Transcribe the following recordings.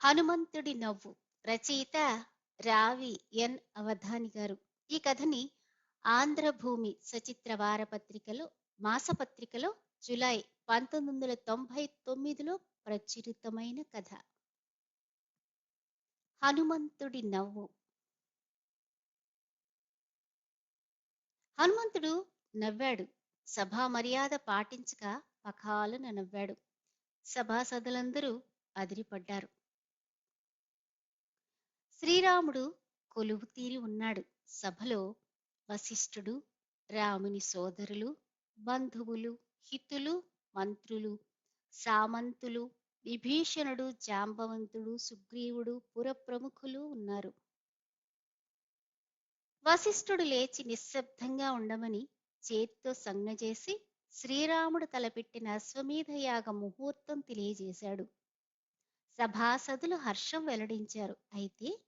హనుమంతుడి నవ్వు. రచయిత రావి ఎన్. అవధాని గారు. ఈ కథని ఆంధ్రభూమి సచిత్ర వారపత్రికలో మాసపత్రికలో జులై పంతొమ్మిది వందల తొంభై తొమ్మిదిలో ప్రచురితమైన కథ. హనుమంతుడి నవ్వు. హనుమంతుడు నవ్వాడు. సభా మర్యాద పాటించక పకాలున నవ్వాడు. సభాసదులందరూ అదిరిపడ్డారు. శ్రీరాముడు కొలువు తీరి ఉన్నాడు. సభలో వశిష్ఠుడు రాముని సోదరులు బంధువులు హితులు మంత్రులు సామంతులు విభీషణుడు జాంబవంతుడు సుగ్రీవుడు పురప్రముఖులు ఉన్నారు. వశిష్ఠుడు లేచి నిశ్శబ్దంగా ఉండమని చేత్తో సంజ్ఞ చేసి శ్రీరాముడు తలపెట్టిన అశ్వమేధ యాగ ముహూర్తం తెలియజేశాడు. సభాసదులు హర్షం వెల్లడించారు. అయితే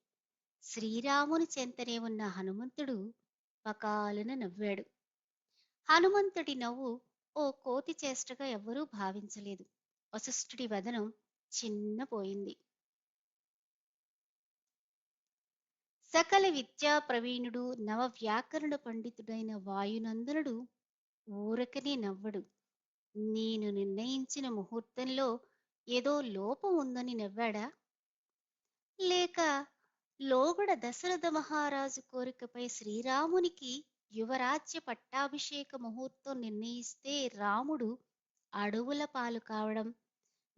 శ్రీరాముని చెంతనే ఉన్న హనుమంతుడు పకాలున నవ్వాడు. హనుమంతుడి నవ్వు ఓ కోతి చేష్టగా ఎవ్వరూ భావించలేదు. వశిష్ఠుడి వదనం చిన్నపోయింది. సకల విద్యా ప్రవీణుడు నవ వ్యాకరణ పండితుడైన వాయునందనుడు ఊరకనే నవ్వడు. నేను నిర్ణయించిన ముహూర్తంలో ఏదో లోపం ఉందని నవ్వాడా? లేక లోగడ దశరథ మహారాజు కోరికపై శ్రీరామునికి యువరాజ్య పట్టాభిషేక ముహూర్తం నిర్ణయిస్తే రాముడు అడవుల పాలు కావడం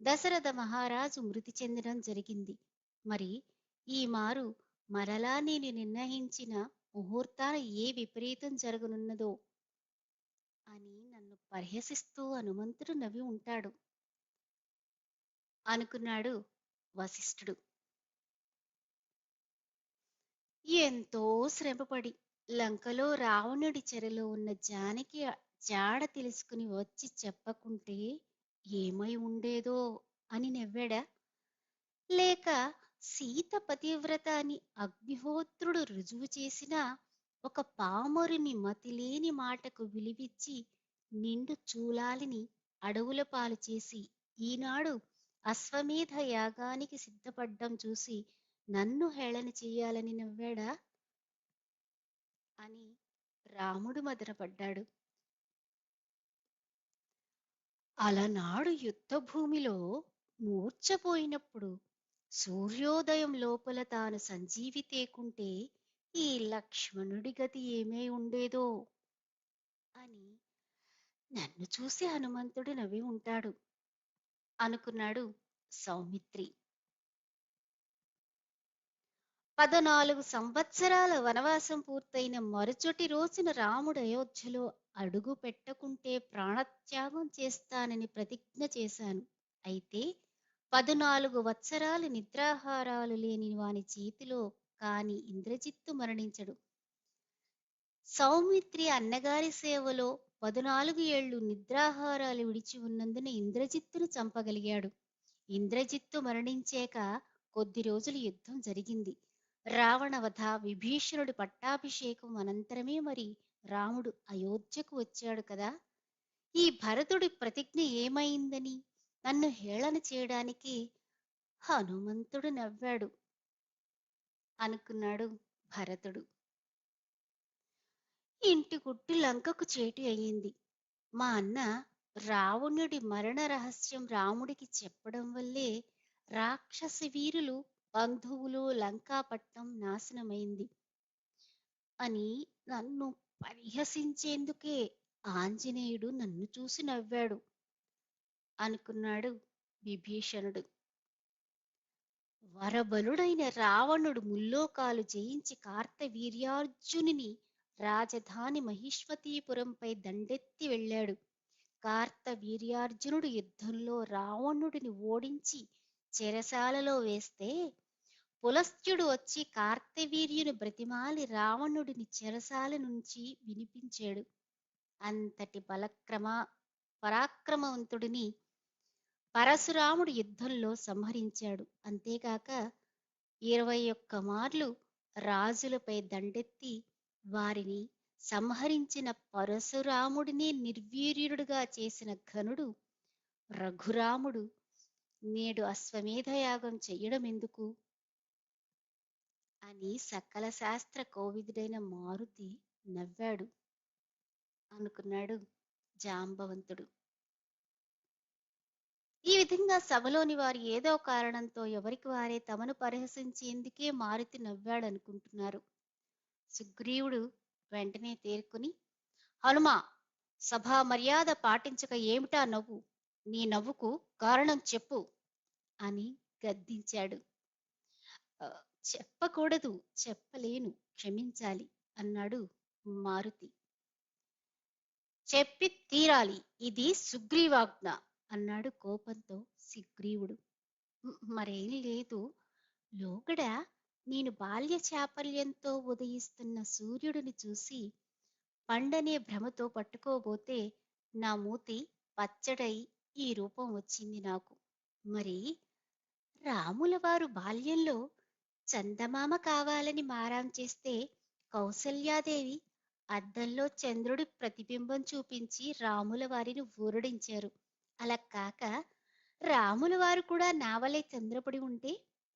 దశరథ మహారాజు మృతి చెందడం జరిగింది. మరి ఈ మారు మరలా నేను నిర్ణయించిన ముహూర్తాన ఏ విపరీతం జరగనున్నదో అని నన్ను పరిహసిస్తూ హనుమంతుడు నవ్వి ఉంటాడు. అనుకున్నాడు వశిష్ఠుడు. ఎంతో శ్రమపడి లంకలో రావణుడి చెరలో ఉన్న జానకి జాడ తెలుసుకుని వచ్చి చెప్పకుంటే ఏమై ఉండేదో అని నవ్వాడా? లేక సీత పతివ్రత అని అగ్నిహోత్రుడు రుజువు చేసిన ఒక పామరుని మతిలేని మాటకు విలువిచ్చి నిండు చూలాలిని అడవుల పాలు చేసి ఈనాడు అశ్వమేధ యాగానికి సిద్ధపడ్డం చూసి నన్ను హేళన చెయ్యాలని నవ్వాడా? అని రాముడు మదనపడ్డాడు. అలనాడు యుద్ధ భూమిలో సూర్యోదయం లోపల తాను సంజీవి తేకుంటే ఈ లక్ష్మణుడి గతి ఏమై ఉండేదో అని నన్ను చూసి హనుమంతుడు నవ్వి ఉంటాడు. అనుకున్నాడు సౌమిత్రి. పదనాలుగు సంవత్సరాల వనవాసం పూర్తయిన మరుచటి రోజున రాముడు అయోధ్యలో అడుగు పెట్టకుంటే ప్రాణత్యాగం చేస్తానని ప్రతిజ్ఞ చేశాను. అయితే పదునాలుగు వత్సరాలు నిద్రాహారాలు లేని వాని చేతిలో కాని ఇంద్రజిత్తు మరణించడు. సౌమిత్రి అన్నగారి సేవలో పదునాలుగు ఏళ్ళు నిద్రాహారాలు విడిచి ఉన్నందున ఇంద్రజిత్తును చంపగలిగాడు. ఇంద్రజిత్తు మరణించాక కొద్ది రోజులు యుద్ధం జరిగింది. రావణవధ విభీషణుడి పట్టాభిషేకం అనంతరమే మరి రాముడు అయోధ్యకు వచ్చాడు కదా. ఈ భరతుడి ప్రతిజ్ఞ ఏమైందని నన్ను హేళన చేయడానికి హనుమంతుడు నవ్వాడు. అనుకున్నాడు భరతుడు. ఇంటి గుట్టు లంకకు చేటు అయ్యింది. మా అన్న రావణుడి మరణ రహస్యం రాముడికి చెప్పడం వల్లే రాక్షస వీరులు బంధువులు లంకాపట్నం నాశనమైంది అని నన్ను పరిహసించేందుకే ఆంజనేయుడు నన్ను చూసి నవ్వాడు. అనుకున్నాడు విభీషణుడు. వరబలుడైన రావణుడు ముల్లోకాలు జయించి కార్తవీర్యార్జునిని రాజధాని మహిష్వతీపురంపై దండెత్తి వెళ్ళాడు. కార్తవీర్యార్జునుడు యుద్ధంలో రావణుడిని ఓడించి చెరసాలలో వేస్తే పులస్త్యుడు వచ్చి కార్తవీర్యుని బ్రతిమాలి రావణుడిని చెరసాల నుంచి వినిపించాడు. అంతటి బలక్రమ పరాక్రమవంతుడిని పరశురాముడు యుద్ధంలో సంహరించాడు. అంతేకాక ఇరవై ఒక్క మార్లు రాజులపై దండెత్తి వారిని సంహరించిన పరశురాముడిని నిర్వీర్యుడుగా చేసిన ఘనుడు రఘురాముడు. నేడు అశ్వమేధయాగం చెయ్యడం ఎందుకు అని సకల శాస్త్ర కోవిదుడైన మారుతి నవ్వాడు. అనుకున్నాడు జాంబవంతుడు. ఈ విధంగా సభలోని వారు ఏదో కారణంతో ఎవరికి వారే తమను పరిహసించేందుకే మారుతి నవ్వాడనుకుంటున్నారు. సుగ్రీవుడు వెంటనే తేరుకుని హనుమా సభా మర్యాద పాటించక ఏమిటా నవ్వు? నీ నవ్వుకు కారణం చెప్పు అని గద్దించాడు. చెప్పకూడదు చెప్పలేను క్షమించాలి అన్నాడు మారుతి. చెప్పి తీరాలి ఇది సుగ్రీవాజ్ఞ అన్నాడు కోపంతో సుగ్రీవుడు. మరేం లేదు. లోగడ నేను బాల్య చాపల్యంతో ఉదయిస్తున్న సూర్యుడిని చూసి పండనే భ్రమతో పట్టుకోబోతే నా మూతి పచ్చడై ఈ రూపం వచ్చింది నాకు. మరి రాముల వారు బాల్యంలో చందమామ కావాలని మారాం చేస్తే కౌసల్యాదేవి అద్దంలో చంద్రుడి ప్రతిబింబం చూపించి రాముల వారిని ఊరడించారు. అలా కాక రాముల వారు కూడా నావలే చంద్రపడి ఉంటే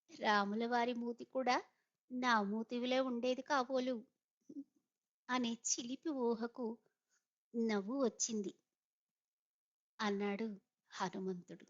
రాముల వారి మూతి కూడా నా మూతివిలే ఉండేది కాబోలు అనే చిలిపి ఊహకు నవ్వు వచ్చింది. అన్నాడు హనుమంతుడు.